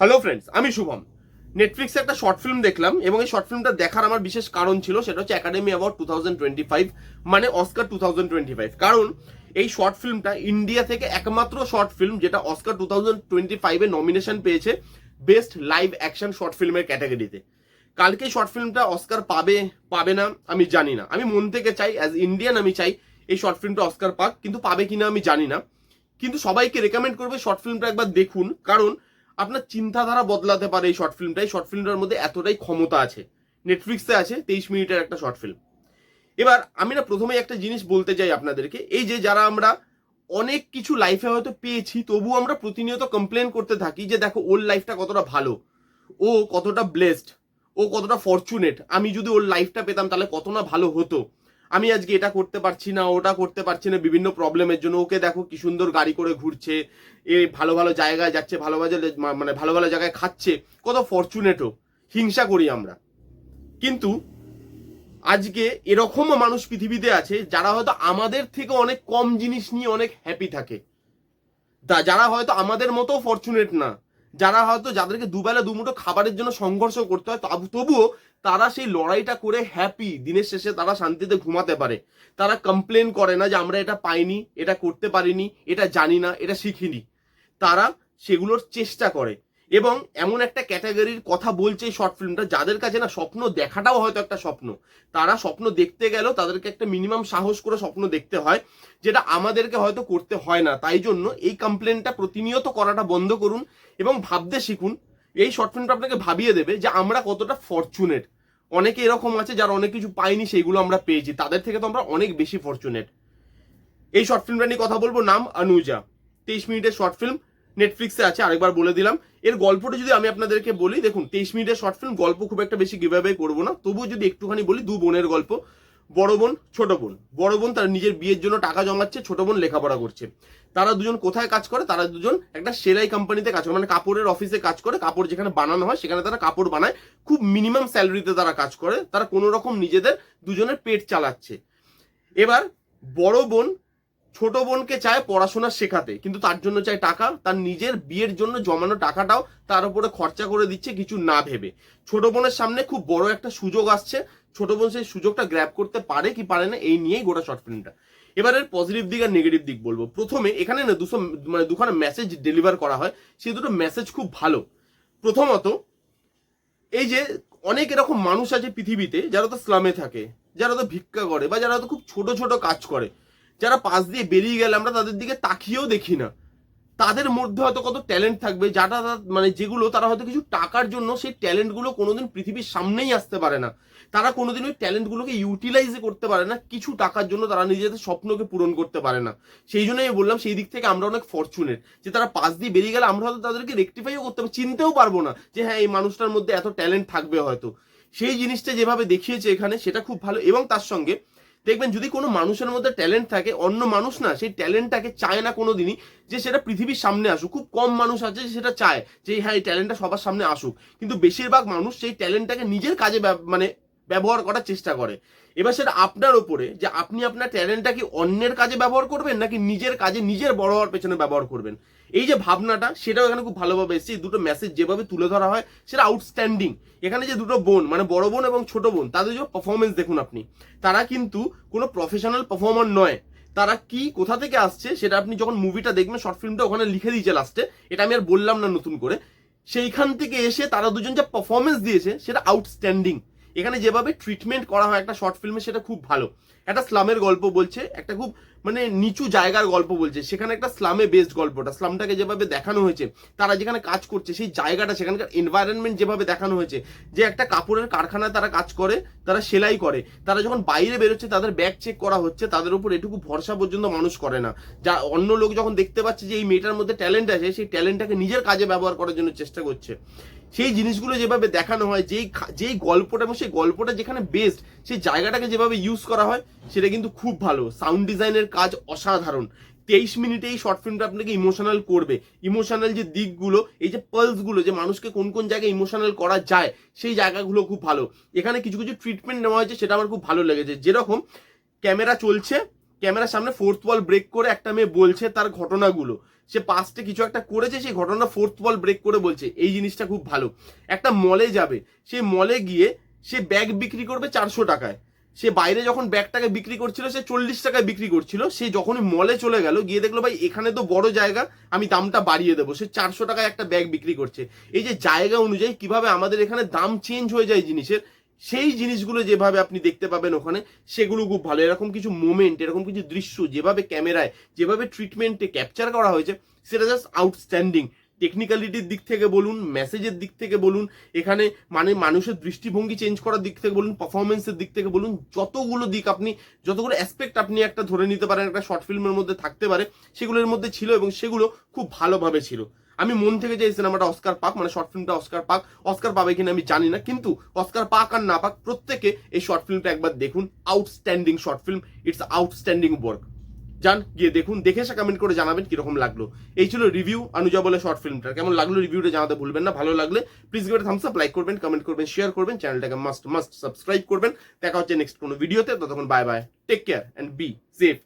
Hello friends আমি শুভম। নেটফ্লিক্সে একটা শর্ট ফিল্ম দেখলাম এবং এই শর্ট ফিল্মটা দেখার আমার বিশেষ কারণ ছিল, সেটা হচ্ছে academy award two thousand twenty five মানে Oscar two thousand twenty five কারণ এই শর্ট ফিল্মটা ইন্ডিয়া থেকে একমাত্র শর্ট ফিল্ম যেটা অস্কার টু থাউজেন্ড টোয়েন্টি ফাইভে নমিনেশন পেয়েছে বেস্ট লাইভ অ্যাকশন শর্ট ফিল্মের ক্যাটাগরিতে কালকে শর্ট ফিল্মটা অস্কার পাবে পাবে না, আমি জানি না। আমি মন থেকে চাই অ্যাজ ইন্ডিয়ান আমি চাই, এই শর্ট ফিল্মটা অস্কার পাক, কিন্তু পাবে কিনা আমি জানি না। কিন্তু সবাইকে রেকমেন্ড করবে শর্ট ফিল্মটা একবার দেখুন, কারণ আপনার চিন্তাধারা বদলাতে পারে এই শর্ট ফিল্মটাই শর্ট ফিল্মটার মধ্যে এতটাই ক্ষমতা আছে। নেটফ্লিক্সে আছে, তেইশ মিনিটের একটা শর্ট ফিল্ম এবার আমি না প্রথমে একটা জিনিস বলতে চাই আপনাদেরকে। এই যে যারা আমরা অনেক কিছু লাইফে হয়তো পেয়েছি তবু আমরা প্রতিনিয়ত কমপ্লেন করতে থাকি যে, দেখো, ওর লাইফটা কতটা ভালো। ও কতটা ব্লেসড ও কতটা ফরচুনেট আমি যদি ওর লাইফটা পেতাম, তাহলে কত না ভালো হতো। আমি আজকে এটা করতে পারছি না, ওটা করতে পারছি না, বিভিন্ন প্রবলেমের জন্য। ওকে দেখো কি সুন্দর গাড়ি করে ঘুরছে, এ ভালো ভালো জায়গায় যাচ্ছে, ভালো ভালো মানে ভালো ভালো জায়গায় খাচ্ছে, কত ফরচুনেটও হিংসা করি আমরা। কিন্তু আজকে এরকমও মানুষ পৃথিবীতে আছে, যারা হয়তো আমাদের থেকে অনেক কম জিনিস নিয়ে অনেক হ্যাপি থাকে। যারা হয়তো আমাদের মতো ফরচুনেট না যারা হয়তো যাদেরকে দুবেলা দুমুঠো খাবারের জন্য সংঘর্ষ করতে হয়, তাব- তবুও তারা সেই লড়াইটা করে হ্যাপি দিনের শেষে তারা শান্তিতে ঘুমাতে পারে। তারা কমপ্লেন করে না যে আমরা এটা পাইনি, এটা করতে পারিনি, এটা জানি না, এটা শিখিনি। তারা সেগুলোর চেষ্টা করে। এবং এমন একটা ক্যাটাগরির কথা বলছে এই শর্ট ফিল্মটা যাদের কাছে না স্বপ্ন দেখাটাও হয়তো একটা স্বপ্ন। তারা স্বপ্ন দেখতে গেলেও তাদেরকে একটা মিনিমাম সাহস করে স্বপ্ন দেখতে হয়, যেটা আমাদেরকে হয়তো করতে হয় না। তাই জন্য এই কমপ্লেনটা প্রতিনিয়ত করাটা বন্ধ করুন এবং ভাবতে শিখুন। এই শর্ট ফিল্মটা আপনাকে ভাবিয়ে দেবে যে আমরা কতটা ফরচুনেট অনেকে এরকম আছে যারা অনেক কিছু পাইনি সেইগুলো আমরা পেয়েছি। তাদের থেকে তো আমরা অনেক বেশি ফরচুনেট এই শর্ট ফিল্মটা নিয়ে কথা বলব। নাম অনুজা। তেইশ মিনিটের শর্ট ফিল্ম নেটফ্লিক্সে আছে, আরেকবার বলে দিলাম। এর গল্পটা যদি আমি আপনাদেরকে বলি, দেখুন, তেইশ মিনিটের শর্ট ফিল্ম গল্প খুব একটা বেশি গিভাবে করব না। তবুও যদি একটুখানি বলি, দু বোনের গল্প, বড় বোন, ছোট বোন। বড় বোন তার নিজের বিয়ের জন্য টাকা জমাচ্ছে, ছোট বোন লেখাপড়া করছে। তারা দুজন কোথায় কাজ করে? তারা দুজন একটা সেলাই কোম্পানিতে কাজ করে মানে কাপড়ের অফিসে কাজ করে, কাপড় যেখানে বানানো হয়, সেখানে তারা কাপড় বানায়। খুব মিনিমাম স্যালারিতে তারা কাজ করে। তারা কোনো রকম নিজেদের দুজনের পেট চালাচ্ছে। এবার বড় বোন ছোট বোনকে চায় পড়াশোনা শেখাতে, কিন্তু তার জন্য চায় টাকা, তার নিজের বিয়ের জন্য জমানো টাকাটাও তার উপরে খরচা করে দিচ্ছে কিছু না ভেবে। ছোট বোনের সামনে খুব বড় একটা সুযোগ আসছে, ছোট বোন সেই সুযোগটা গ্র্যাব করতে পারে কি পারে না এই নিয়েই গোটা শর্ট ফিল্মটা এবারের পজিটিভ দিক আর নেগেটিভ দিক বলব। প্রথমে এখানে না দুশো মানে দুখানা মেসেজ ডেলিভার করা হয়, সেই দুটো মেসেজ খুব ভালো। প্রথমত, এই যে অনেক এরকম মানুষ আছে পৃথিবীতে, যারা তো স্লামে থাকে, যারা তো ভিক্ষা করে, বা যারা তো খুব ছোট ছোট কাজ করে যারা পাশ দিয়ে বেরিয়ে গেলে আমরা তাদের দিকে তাকিয়েও দেখি না। তাদের মধ্যে হয়তো কত ট্যালেন্ট থাকবে, যারা মানে যেগুলো তারা হয়তো কিছু টাকার জন্য সেই ট্যালেন্টগুলো কোনোদিন পৃথিবীর সামনেই আসতে পারে না। তারা কোনোদিন ওই ট্যালেন্টগুলোকে ইউটিলাইজ করতে পারে না, কিছু টাকার জন্য তারা নিজেদের স্বপ্নকে পূরণ করতে পারে না। সেই জন্যই আমি বললাম, সেই দিক থেকে আমরা অনেক ফরচুনেট যে তারা পাশ দিয়ে বেরিয়ে গেলে আমরা হয়তো তাদেরকে রেকটিফাইও করতে পারব, চিনতেও পারব না যে হ্যাঁ এই মানুষটার মধ্যে এত ট্যালেন্ট থাকবে হয়তো। সেই জিনিসটা যেভাবে দেখিয়েছে এখানে, সেটা খুব ভালো। এবং তার সঙ্গে দেখবেন যদি কোনো মানুষের মধ্যে ট্যালেন্ট থাকে, অন্য মানুষ না, সেই ট্যালেন্টটাকে চায় না কোনো দিনই যে সেটা পৃথিবীর সামনে আসুক। খুব কম মানুষ আছে যে সেটা চায় যে হ্যাঁ এই ট্যালেন্টটা সবার সামনে আসুক। কিন্তু বেশিরভাগ মানুষ সেই ট্যালেন্টটাকে নিজের কাজে মানে ব্যবহার করার চেষ্টা করে। এবার সেটা আপনার ওপরে যে আপনি আপনার ট্যালেন্টটা কি অন্যের কাজে ব্যবহার করবেন, নাকি নিজের কাজে নিজের বড় হওয়ার পেছনে ব্যবহার করবেন? এই যে ভাবনাটা, সেটাও এখানে খুব ভালোভাবে এসেছে। এই দুটো মেসেজ যেভাবে তুলে ধরা হয়, সেটা আউটস্ট্যান্ডিং এখানে যে দুটো বোন মানে বড় বোন এবং ছোট বোন, তাদের যে পারফরমেন্স দেখুন আপনি, তারা কিন্তু কোনো প্রফেশনাল পারফর্মার নয়। তারা কি, কোথা থেকে আসছে, সেটা আপনি যখন মুভিটা দেখবেন শর্ট ফিল্মটা ওখানে লিখে দিয়েছে লাস্টে এটা আমি আর বললাম না নতুন করে। সেইখান থেকে এসে তারা দুজন যা পারফরমেন্স দিয়েছে, সেটা আউটস্ট্যান্ডিং এখানে যেভাবে ট্রিটমেন্ট করা হয় একটা শর্ট ফিল্মে সেটা খুব ভালো। একটা স্লামের গল্প বলছে, একটা খুব মানে নিচু জায়গার গল্প বলছে। সেখানে একটা স্লামে বেসড গল্পটা স্লামটাকে যেভাবে দেখানো হয়েছে, তারা যেখানে কাজ করছে, সেই জায়গাটা, সেখানকার এনভায়রনমেন্ট যেভাবে দেখানো হয়েছে, যে একটা কাপড়ের কারখানায় তারা কাজ করে, তারা সেলাই করে, তারা যখন বাইরে বেরোচ্ছে, তাদের ব্যাগ চেক করা হচ্ছে, তাদের উপর এটুকু ভরসা পর্যন্ত মানুষ করে না। যা অন্য লোক যখন দেখতে পাচ্ছে যে এই মেয়েটার মধ্যে ট্যালেন্ট আছে, সেই ট্যালেন্টটাকে নিজের কাজে ব্যবহার করার জন্য চেষ্টা করছে। সেই জিনিসগুলো যেভাবে দেখানো হয়, যেই যেই গল্পটা এবং সেই গল্পটা যেখানে বেস্ট সেই জায়গাটাকে যেভাবে ইউজ করা হয়, সেটা কিন্তু খুব ভালো। সাউন্ড ডিজাইনের কাজ অসাধারণ। তেইশ মিনিটে এই শর্ট ফিল্মটা আপনাকে ইমোশনাল করবে। ইমোশনাল যে দিকগুলো, এই যে পালসগুলো যে মানুষকে কোন কোন জায়গায় ইমোশনাল করা যায়, সেই জায়গাগুলো খুব ভালো। এখানে কিছু কিছু ট্রিটমেন্ট নেওয়া হয়েছে, সেটা আমার খুব ভালো লেগেছে। যেরকম ক্যামেরা চলছে ক্যামেরার সামনে ফোর্থ ওয়াল ব্রেক করে একটা মেয়ে বলছে তার ঘটনাগুলো। সে পাস্টে কিছু একটা করেছে, সেই ঘটনা ফোর্থ ওয়াল ব্রেক করে বলছে। এই জিনিসটা খুব ভালো। একটা মলে যাবে, সেই মলে গিয়ে সে ব্যাগ বিক্রি করবে চারশো টাকায়। সে বাইরে যখন ব্যাগটাকে বিক্রি করছিল, সে চল্লিশ টাকায় বিক্রি করছিল। সে যখনই মলে চলে গেল, গিয়ে দেখল, ভাই, এখানে তো বড় জায়গা, আমি দামটা বাড়িয়ে দেবো। সে চারশো টাকায় একটা ব্যাগ বিক্রি করছে। এই যে জায়গা অনুযায়ী কীভাবে আমাদের এখানে দাম চেঞ্জ হয়ে যায় জিনিসের সেই জিনিসগুলো যেভাবে আপনি দেখতে পাবেন ওখানে, সেগুলো খুব ভালো। এরকম কিছু মোমেন্ট এরকম কিছু দৃশ্য যেভাবে ক্যামেরায়, যেভাবে ট্রিটমেন্টে ক্যাপচার করা হয়েছে, সেটা জাস্ট আউটস্ট্যান্ডিং টেকনিক্যালিটির দিক থেকে বলুন মেসেজের দিক থেকে বলুন, এখানে মানে মানুষের দৃষ্টিভঙ্গি চেঞ্জ করার দিক থেকে বলুন পারফরমেন্সের দিক থেকে বলুন, যতগুলো দিক আপনি, যতগুলো অ্যাসপেক্ট আপনি একটা ধরে নিতে পারেন, একটা শর্ট ফিল্মের মধ্যে থাকতে পারে, সেগুলোর মধ্যে ছিল এবং সেগুলো খুব ভালোভাবে ছিল। আমি মন থেকে যে এই সিনেমাটা অস্কার পাক মানে শর্ট ফিল্মটা অস্কার পাক, অস্কার পাবে কিনা আমি জানি না, কিন্তু অস্কার পাক আর না পাক প্রত্যেকে এই শর্ট ফিল্মটা একবার দেখুন outstanding short film it's outstanding work যান, গিয়ে দেখুন, দেখে এসে কমেন্ট করে জানাবেন কীরকম লাগল। এই ছিল রিভিউ অনুজা বলে শর্ট ফিল্মটা কেমন লাগল রিভিউটা জানাতে ভুলবেন না, ভালো লাগলে প্লিজ গিয়ে থামস আপ লাইক করবেন কমেন্ট করবেন শেয়ার করবেন চ্যানেলটাকে মাস্ট মাস্ট সাবস্ক্রাইব করবেন। দেখা হচ্ছে নেক্সট কোনো ভিডিওতে ততক্ষণ bye bye take care and be safe